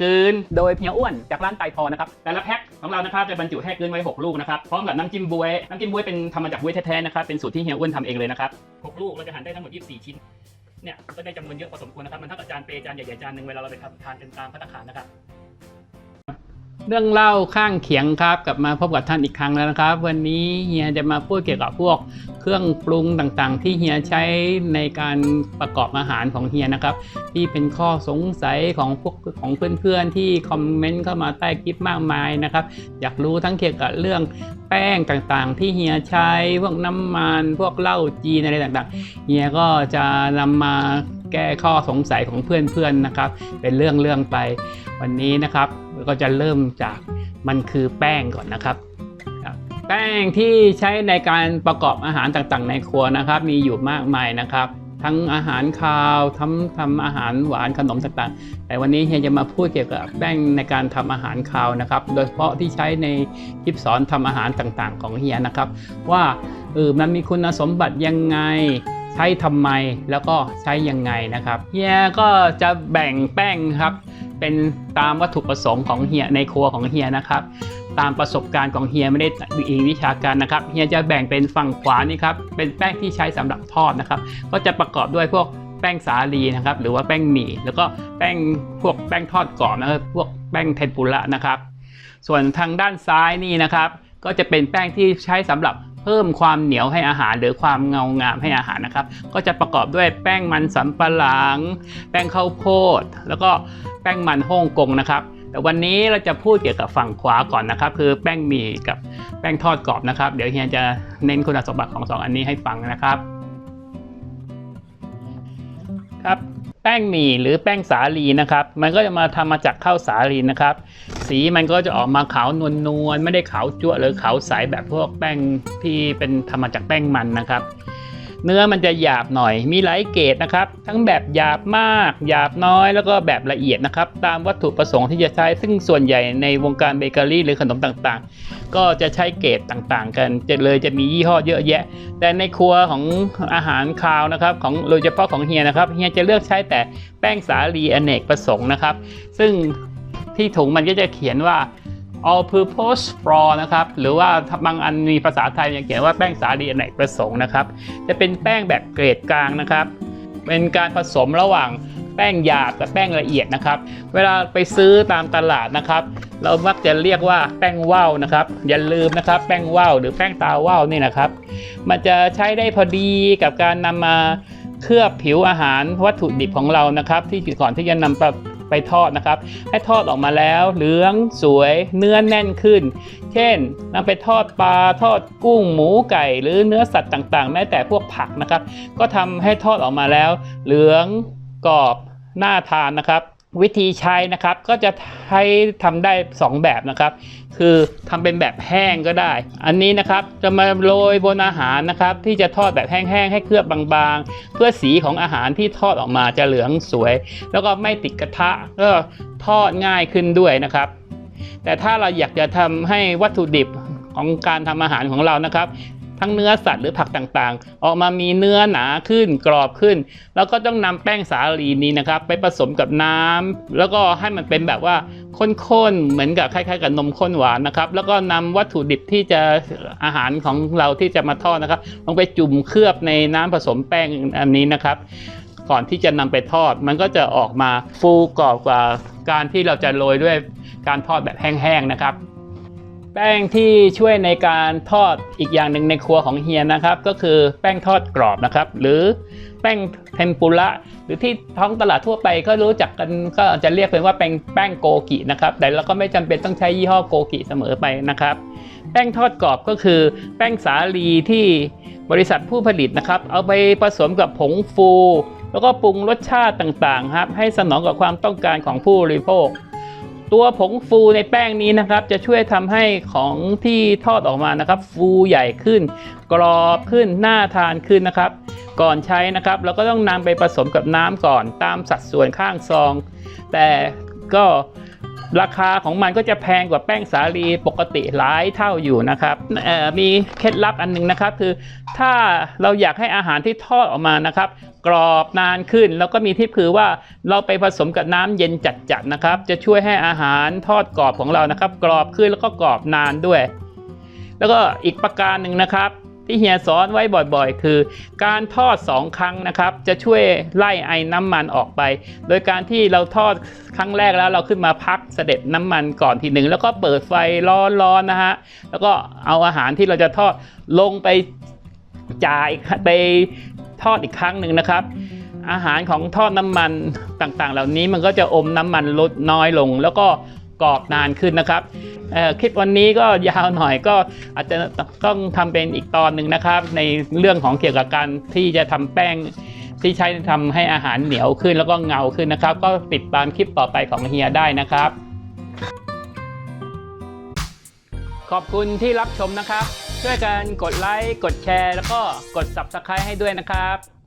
กืนโดยเพียอ้วนจากร้านไตพอนะครับแต่ละแพ็คของเรานะครับจะบรรจุแห้กลืนไว้หกลูกนะครับพร้อมกับน้ำจิ้มบวยน้ำจิ้มบวยเป็นทำมาจากบวยแท้ๆนะครับเป็นสูตรที่เฮียอ้วนทำเองเลยนะครับหกลูกเราจะหั่นได้ทั้งหมด 24 ชิ้นเนี่ยก็ได้จำนวนเยอะพอสมควรนะครับมันเท่ากับจานเปจานใหญ่ๆจานหนึ่งเวลาเราไปทานกันตามพัตตาคารนะครับ เรื่องเล่าข้างเคียงครับ กลับมาพบกับท่านอีกครั้งแล้วนะครับ วันนี้เฮียจะมาพูดเกี่ยวกับพวกเครื่องปรุงต่างๆ ที่เฮียใช้ในการประกอบอาหารของเฮียนะครับ ที่เป็นข้อสงสัยของพวกของเพื่อนๆที่คอมเมนต์เข้ามาใต้คลิปมากมายนะครับ อยากรู้ทั้งเกี่ยวกับเรื่องแป้งต่างๆ ที่เฮียใช้พวกน้ำมันพวกเหล้าจีนอะไรต่างๆเฮียก็จะนำมา แก้ข้อสงสัยของเพื่อนๆนะครับ เป็นเรื่องๆไปวันนี้นะครับก็จะเริ่มจากมันคือแป้งก่อนนะครับ แป้งที่ใช้ในการประกอบอาหารต่างๆ ในครัวนะครับ มีอยู่มากมายนะครับ ทั้งอาหารคาวทำทำอาหารหวานขนมต่างๆ แต่วันนี้เฮียจะมาพูดเกี่ยวกับแป้งในการทำอาหารคาวนะครับ โดยเฉพาะที่ใช้ในคลิปสอนทำอาหารต่างๆ ของเฮียนะครับ ว่าเออมันมีคุณสมบัติยังไง ช้ทำไมแล้วก็ใช้ยังไงนะครับเฮียก็จะแบ่งแป้งครับ เป็นตามวัตถุประสงค์ของเฮียในครัวของเฮียนะครับ ตามประสบการณ์ของเฮียไม่ได้อิงวิชาการนะครับเฮียจะแบ่งเป็นฝั่งขวานี่ครับเป็นแป้งที่ใช้สำหรับทอดนะครับ ก็จะประกอบด้วยพวกแป้งสาลีนะครับ หรือว่าแป้งหมี่แล้วก็แป้งพวกแป้งทอดกรอบนะครับพวกแป้งเทมปุระนะครับ ส่วนทางด้านซ้ายนี่นะครับ ก็จะเป็นแป้งที่ใช้สำหรับ พิ่มความเหนียวให้อาหารหรือความเงางามให้อาหารนะครับ ก็จะประกอบด้วยแป้งมันสำปะหลัง แป้งข้าวโพด แล้วก็แป้งมันฮ่องกงนะครับ แต่วันนี้เราจะพูดเกี่ยวกับฝั่งขวาก่อนนะครับ คือแป้งหมี่กับแป้งทอดกรอบนะครับ เดี๋ยวเฮียจะเน้นคุณสมบัติของสองอันนี้ให้ฟังนะครับ ครับแป้งหมี่หรือแป้งสาลีนะครับ มันก็จะมาทำมาจากข้าวสาลีนะครับ สีมันก็จะออกมาขาวนวลนวลๆไม่ได้ขาวจั่วหรือขาวใสแบบพวกแป้งที่เป็นทำมาจากแป้งมันนะครับ เนื้อมันจะหยาบหน่อย มีหลายเกรดนะครับ ทั้งแบบหยาบมาก หยาบน้อยแล้วก็แบบละเอียดนะครับ ตามวัตถุประสงค์ที่จะใช้ ซึ่งส่วนใหญ่ในวงการเบเกอรี่หรือขนมต่างๆ ก็จะใช้เกรดต่างๆ กันจะเลยจะมียี่ห้อเยอะแยะ แต่ในครัวของอาหารคาวนะครับ ของโดยเฉพาะของเฮียนะครับเฮียจะเลือกใช้แต่แป้งสาลีอเนกประสงค์นะครับ ซึ่ง ที่ถุงมันก็จะเขียนว่า all purpose flour นะครับ หรือว่าบางอันมีภาษาไทยยังเขียนว่าแป้งสาลีอเนกประสงค์นะครับ จะเป็นแป้งแบบเกรดกลางนะครับ เป็นการผสมระหว่างแป้งหยาบกับแป้งละเอียดนะครับ เวลาไปซื้อตามตลาดนะครับ เรามักจะเรียกว่าแป้งว่าวนะครับ อย่าลืมนะครับแป้งว่าวหรือแป้งตาว่าวนี่นะครับ มันจะใช้ได้พอดีกับการนำมาเคลือบผิวอาหารวัตถุดิบของเรานะครับ ที่ก่อนที่จะนำ ไปทอดนะครับ ให้ทอดออกมาแล้วเหลืองสวยเนื้อแน่นขึ้น เช่นนำไปทอดปลาทอดกุ้งหมูไก่ หรือเนื้อสัตว์ต่างๆ แม้แต่พวกผักนะครับ ก็ทำให้ทอดออกมาแล้ว เหลืองกรอบน่าทานนะครับ วิธีใช้นะครับก็จะใช้ทำได้ 2 แบบนะครับ คือทำเป็นแบบแห้งก็ได้ อันนี้นะครับจะมาโรยบนอาหารนะครับ ที่จะทอดแบบแห้งๆให้เคลือบบางๆ เพื่อสีของอาหารที่ทอดออกมาจะเหลืองสวย แล้วก็ไม่ติดกระทะก็ทอดง่ายขึ้นด้วยนะครับ แต่ถ้าเราอยากจะทำให้วัตถุดิบของการทำอาหารของเรานะครับ ทั้งเนื้อสัตว์หรือผักต่างๆ ออกมามีเนื้อหนาขึ้นกรอบขึ้น แล้วก็ต้องนำแป้งสาลีนี้นะครับไปผสมกับน้ำแล้วก็ให้มันเป็นแบบว่าข้นๆเหมือนกับคล้ายๆกับนมข้นหวานนะครับแล้วก็นำวัตถุดิบที่จะอาหารของเราที่จะมาทอดนะครับลงไปจุ่มเคลือบในน้ำผสมแป้งอันนี้นะครับ ก่อนที่จะนำไปทอด มันก็จะออกมาฟูกรอบกว่าการที่เราจะโรยด้วยการทอดแบบแห้งๆนะครับ แป้งที่ช่วยในการทอดอีกอย่างหนึ่งในครัวของเฮียนะครับ ก็คือแป้งทอดกรอบนะครับ หรือแป้งเทมปุระหรือที่ท้องตลาดทั่วไปก็รู้จักกันก็จะเรียกเป็นว่าแป้งแป้งโกกินะครับ แต่เราก็ไม่จำเป็นต้องใช้ยี่ห้อโกกิเสมอไปนะครับ แป้งทอดกรอบก็คือแป้งสาลีที่บริษัทผู้ผลิตนะครับ เอาไปผสมกับผงฟู แล้วก็ปรุงรสชาติต่างๆครับให้สนองกับความต้องการของผู้บริโภค ตัวผงฟูในแป้งนี้นะครับ จะช่วยทำให้ของที่ทอดออกมานะครับ ฟูใหญ่ขึ้น กรอบขึ้นน่าทานขึ้นนะครับ ก่อนใช้นะครับเราก็ต้องนำไปผสมกับน้ำก่อนตามสัดส่วนข้างซอง แต่ก็ราคาของมันก็จะแพงกว่าแป้งสาลีปกติหลายเท่าอยู่นะครับมีเคล็ดลับอันหนึงนะครับ คือถ้าเราอยากให้อาหารที่ทอดออกมานะครับกรอบนานขึ้น แล้วก็มีที่คือว่าเราไปผสมกับน้ำเย็นจัดๆนะครับ จะช่วยให้อาหารทอดกรอบของเรานะครับ กรอบขึ้นแล้วก็กรอบนานด้วย แล้วก็อีกประการหนึ่งนะครับที่เฮียสอนไว้บ่อยๆ คือ การทอด 2 ครั้งนะครับ จะช่วยไล่ไอ้น้ำมันออกไป โดยการที่เราทอดครั้งแรกแล้วเราขึ้นมาพักเสด็จน้ำมันก่อนทีหนึ่งแล้วก็เปิดไฟร้อนๆนะฮะแล้วก็เอาอาหารที่เราจะทอดลงไปจ่ายไป ทอดอีกครั้งหนึ่งนะครับ อาหารของทอดน้ำมันต่างๆ เหล่านี้มันก็จะอมน้ำมันลดน้อยลง แล้วก็กรอบนานขึ้นนะครับคลิปวันนี้ก็ยาวหน่อยก็อาจจะต้องทำเป็นอีกตอนหนึ่งนะครับ ในเรื่องของเกี่ยวกับการที่จะทำแป้งที่ใช้ทำให้อาหารเหนียวขึ้นแล้วก็เงาขึ้นนะครับ ก็ติดตามคลิปต่อไปของเฮียได้นะครับ ขอบคุณที่รับชมนะครับ ช่วยกันกดไลค์ กดแชร์ แล้วก็กด Subscribe ให้ด้วยนะครับ